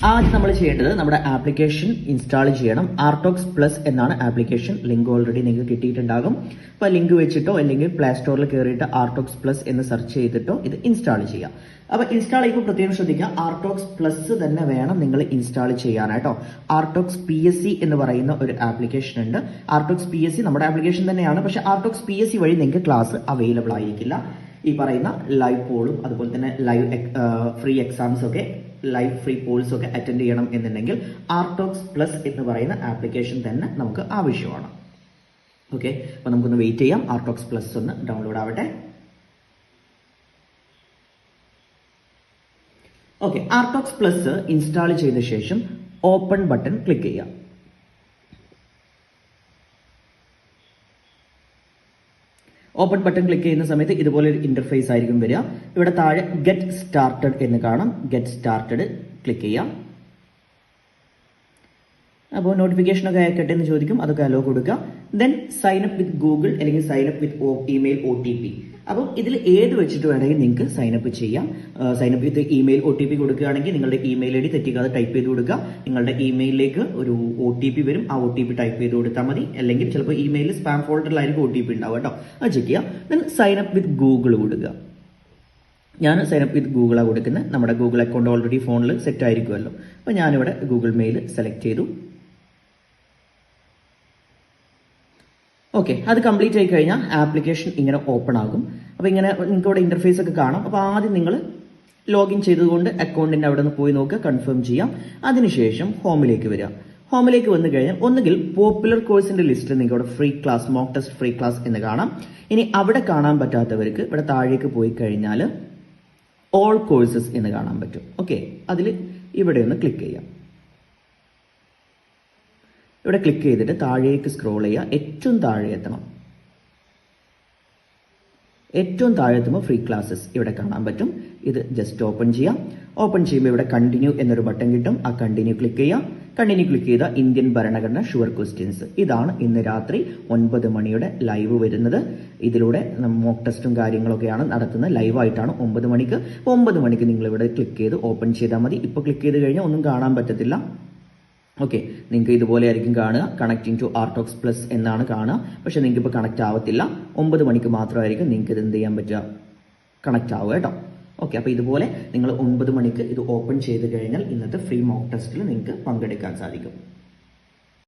ആദ്യം നമ്മൾ ചെയ്യേണ്ടത് നമ്മുടെ ആപ്ലിക്കേഷൻ ഇൻസ്റ്റാൾ ചെയ്യണം. ആർട്ടോക്സ് പ്ലസ് എന്നാണ് ആപ്ലിക്കേഷൻ. ലിങ്ക് ഓൾറെഡി നിങ്ങൾക്ക് കിട്ടിയിട്ടുണ്ടാകും. അപ്പോൾ ലിങ്ക് വെച്ചിട്ടോ അല്ലെങ്കിൽ പ്ലേ സ്റ്റോറിൽ കയറിയിട്ട് ആർട്ടോക്സ് പ്ലസ് എന്ന് സെർച്ച് ചെയ്തിട്ടോ ഇത് ഇൻസ്റ്റാൾ ചെയ്യാം. അപ്പോൾ ഇൻസ്റ്റാൾ ചെയ്യുമ്പോൾ പ്രത്യേകം ശ്രദ്ധിക്കുക. ആർട്ടോക്സ് പ്ലസ് തന്നെ വേണം നിങ്ങൾ ഇൻസ്റ്റാൾ ചെയ്യാനായിട്ടോ. ആർട്ടോക്സ് പി എസ് സി എന്ന് പറയുന്ന ഒരു ആപ്ലിക്കേഷൻ ഉണ്ട്. ആർട്ടോക്സ് പി എസ് സി നമ്മുടെ ആപ്ലിക്കേഷൻ തന്നെയാണ്. പക്ഷേ ആർട്ടോക്സ് പി എസ് സി വഴി നിങ്ങൾക്ക് ക്ലാസ് അവൈലബിൾ ആയിരിക്കില്ല. ഈ പറയുന്ന ലൈവ് പോളും അതുപോലെ തന്നെ ലൈവ് ഫ്രീ എക്സാംസ് ഒക്കെ ലൈവ് ഫ്രീ കോഴ്സ് ഒക്കെ അറ്റൻഡ് ചെയ്യണം എന്നുണ്ടെങ്കിൽ ആർട്ടോക്സ് പ്ലസ് എന്ന് പറയുന്ന ആപ്ലിക്കേഷൻ തന്നെ നമുക്ക് ആവശ്യമാണ്. ഓക്കെ അപ്പോൾ നമുക്കൊന്ന് വെയിറ്റ് ചെയ്യാം. ആർട്ടോക്സ് പ്ലസ് ഒന്ന് ഡൗൺലോഡ് ആവട്ടെ. ഓക്കെ ആർട്ടോക്സ് പ്ലസ് ഇൻസ്റ്റാൾ ചെയ്ത ശേഷം ഓപ്പൺ ബട്ടൺ ക്ലിക്ക് ചെയ്യാം. ഓപ്പൺ ബട്ടൺ ക്ലിക്ക് ചെയ്യുന്ന സമയത്ത് ഇതുപോലെ ഒരു ഇന്റർഫേസ് ആയിരിക്കും വരിക. ഇവിടെ താഴെ ഗെറ്റ് സ്റ്റാർട്ടഡ് എന്ന് കാണാം. ഗെറ്റ് സ്റ്റാർട്ടഡ് ക്ലിക്ക് ചെയ്യാം. അപ്പോൾ നോട്ടിഫിക്കേഷൻ ഒക്കെ അയക്കട്ടെ എന്ന് ചോദിക്കും. അതൊക്കെ അലോ കൊടുക്കുക. Then sign up with Google അല്ലെങ്കിൽ sign up with email O T P അപ്പം ഇതിൽ ഏത് വെച്ചിട്ട് വേണമെങ്കിൽ നിങ്ങൾക്ക് സൈനപ്പ് ചെയ്യാം. സൈനപ്പ് ചെയ്ത് ഇമെയിൽ ഒ ടി പി കൊടുക്കുകയാണെങ്കിൽ നിങ്ങളുടെ ഇമെയിൽ ഐ ഡി തെറ്റിക്കാതെ ടൈപ്പ് ചെയ്ത് കൊടുക്കുക. നിങ്ങളുടെ ഇമെയിലിലേക്ക് ഒരു ഒ ടി പി വരും. ആ ഒ ടി പി ടൈപ്പ് ചെയ്ത് കൊടുത്താൽ മതി. അല്ലെങ്കിൽ ചിലപ്പോൾ ഇമെയിൽ സ്പാം ഫോൾഡറിലായിരിക്കും ഒ ടി പി ഉണ്ടാവും കേട്ടോ. അത് ചെക്ക് ചെയ്യാം. ദെൻ സൈനപ്പ് വിത്ത് ഗൂഗിൾ കൊടുക്കുക. ഞാൻ സൈനപ്പ് വിത്ത് ഗൂഗിളാണ് കൊടുക്കുന്നത്. നമ്മുടെ ഗൂഗിൾ അക്കൗണ്ട് ഓൾറെഡി ഫോണിൽ സെറ്റ് ആയിരിക്കുമല്ലോ. അപ്പോൾ ഞാനിവിടെ ഗൂഗിൾ മെയിൽ സെലക്ട് ചെയ്തു. ഓക്കെ അത് കംപ്ലീറ്റ് ആയി കഴിഞ്ഞാൽ ആപ്ലിക്കേഷൻ ഇങ്ങനെ ഓപ്പൺ ആകും. അപ്പോൾ ഇങ്ങനെ നിങ്ങൾക്ക് ഇവിടെ ഇന്റർഫേസ് ഒക്കെ കാണാം. അപ്പോൾ ആദ്യം നിങ്ങൾ ലോഗിൻ ചെയ്തുകൊണ്ട് അക്കൗണ്ടിന്റെ അവിടെ നിന്ന് പോയി നോക്കുക കൺഫേം ചെയ്യാം. അതിനുശേഷം ഹോമിലേക്ക് വരിക. ഹോമിലേക്ക് വന്നു കഴിഞ്ഞാൽ ഒന്നുകിൽ പോപ്പുലർ കോഴ്സിന്റെ ലിസ്റ്റ് നിങ്ങൾക്ക് ഇവിടെ free class mock test free class എന്ന് കാണാം. ഇനി അവിടെ കാണാൻ പറ്റാത്തവർക്ക് ഇവിടെ താഴേക്ക് പോയി കഴിഞ്ഞാൽ ഓൾ കോഴ്സസ് എന്ന് കാണാൻ പറ്റും. ഓക്കെ അതിൽ ഇവിടെ ഒന്ന് ക്ലിക്ക് ചെയ്യാം. ഇവിടെ ക്ലിക്ക് ചെയ്തിട്ട് താഴേക്ക് സ്ക്രോൾ ചെയ്യുക. ഏറ്റവും താഴെ എത്തണം. ഏറ്റവും താഴെ എത്തുമ്പോൾ ഫ്രീ ക്ലാസ്സസ് ഇവിടെ കാണാൻ പറ്റും. ഇത് ജസ്റ്റ് ഓപ്പൺ ചെയ്യാം ഓപ്പൺ ചെയ്യുമ്പോൾ ഇവിടെ കണ്ടിന്യൂ എന്നൊരു ബട്ടൺ കിട്ടും. ആ കണ്ടിന്യൂ ക്ലിക്ക് ചെയ്യാം കണ്ടിന്യൂ ക്ലിക്ക് ചെയ്ത ഇന്ത്യൻ ഭരണഘടന ഷുവർ ക്വസ്റ്റ്യൻസ് ഇതാണ് ഇന്ന് രാത്രി ഒൻപത് മണിയുടെ ലൈവ് വരുന്നത്. ഇതിലൂടെ മോക്ക് ടെസ്റ്റും കാര്യങ്ങളൊക്കെയാണ് നടത്തുന്നത്. ലൈവായിട്ടാണ് ഒമ്പത് മണിക്ക്. ഒമ്പത് മണിക്ക് നിങ്ങൾ ഇവിടെ ക്ലിക്ക് ചെയ്ത് ഓപ്പൺ ചെയ്താൽ മതി. ഇപ്പോൾ ക്ലിക്ക് ചെയ്ത് കഴിഞ്ഞാൽ ഒന്നും കാണാൻ പറ്റത്തില്ല. ഓക്കെ നിങ്ങൾക്ക് ഇതുപോലെ ആയിരിക്കും കാണുക. കണക്റ്റിംഗ് ടു ആർട്ടോക്സ് പ്ലസ് എന്നാണ് കാണുക. പക്ഷെ നിങ്ങൾക്ക് ഇപ്പോൾ കണക്ട് ആവത്തില്ല. ഒമ്പത് മണിക്ക് മാത്രമായിരിക്കും നിങ്ങൾക്ക് ഇത് എന്ത് ചെയ്യാൻ പറ്റുക? കണക്ട് ആവുക കേട്ടോ. ഓക്കെ അപ്പോൾ ഇതുപോലെ നിങ്ങൾ ഒമ്പത് മണിക്ക് ഇത് ഓപ്പൺ ചെയ്ത് കഴിഞ്ഞാൽ ഇന്നത്തെ ഫ്രീ മോക്ക് ടെസ്റ്റിൽ നിങ്ങൾക്ക് പങ്കെടുക്കാൻ സാധിക്കും.